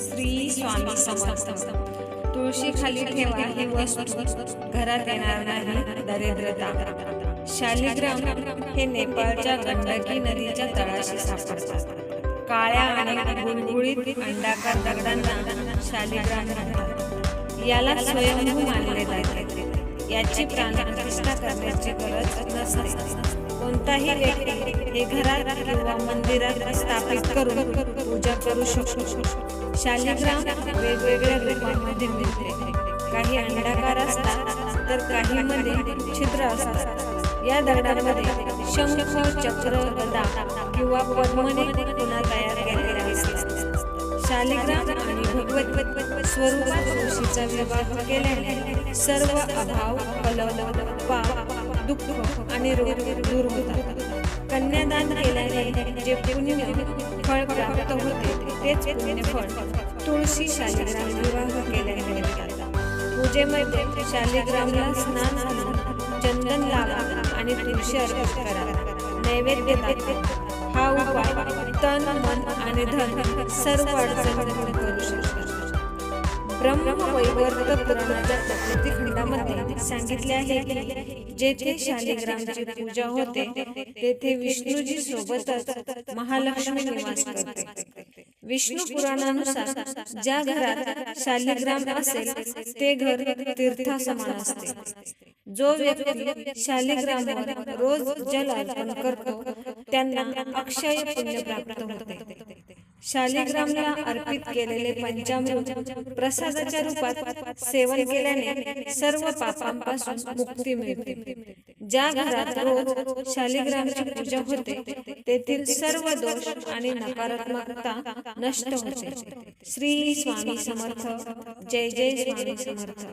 श्री स्वामी समर्थ. तुळशी खाली ठेवा ही वस्तू घरात येणार नाही दरिद्रता. शालिग्राम हे नेपाळच्या गंडकी नदीच्या तळाशी सापडतात. काळ्या आणि गुळगुळीत अंडाकार दगडांना शालिग्राम म्हणतात. याला स्वयंभू मानले जाते. याची प्राणप्रतिष्ठा करण्याची गरज नसते. कोणताही व्यक्ती हे घरात किंवा मंदिरात स्थापित करून पूजा करू शकतो. शालिग्राम वेगवेगळ्या रूपांमध्ये मिळते. काही अंडाकार असतात तर काही मध्ये छिद्र असतात. या दगडांमध्ये शंख चक्र गदा किंवा पद्मने पुन्हा तयार केलेले असतात. शालिग्राम आणि भगवत स्वरूप ऋषीचा विवाह केल्याने सर्व अभाव दुःख आणि रोग दूर होतात. कन्यादान केल्याने जे पुण्य फळ प्राप्त होते तेच पुण्य फळ तुळशी शालिग्राम विवाह केल्याने मिळतात. पूजेमध्ये शालिग्रामला स्नान चंदन लावा आणि तुळशी अर्पण करा. नैवेद्य हा उपाय तन मन आणि धन सर्व अडचणी करू शकतात ब्रह्म वैवर्त प्रकृती सांगितले आहे जेथे शालिग्रामची पूजा होते तेथे विष्णूजी सोबतच महालक्ष्मी निवास करते. विष्णू पुराणानुसार ज्या घरात शालिग्राम असेल ते घर तीर्था समान असते. जो व्यक्ती शालिग्रामावर रोज जल अर्पण करतो त्यांना अक्षय पुण्य प्राप्त होते. शालिग्रामला अर्पित केलेले पंचामृत प्रसादाच्या रूपात सेवन केल्याने सर्व पापांपासून मुक्ती मिळते. ज्या घरात रोज शालिग्रामची पूजा होते तेथील सर्व दोष आणि नकारात्मकता नष्ट होते. श्री स्वामी समर्थ. जय जय स्वामी समर्थ.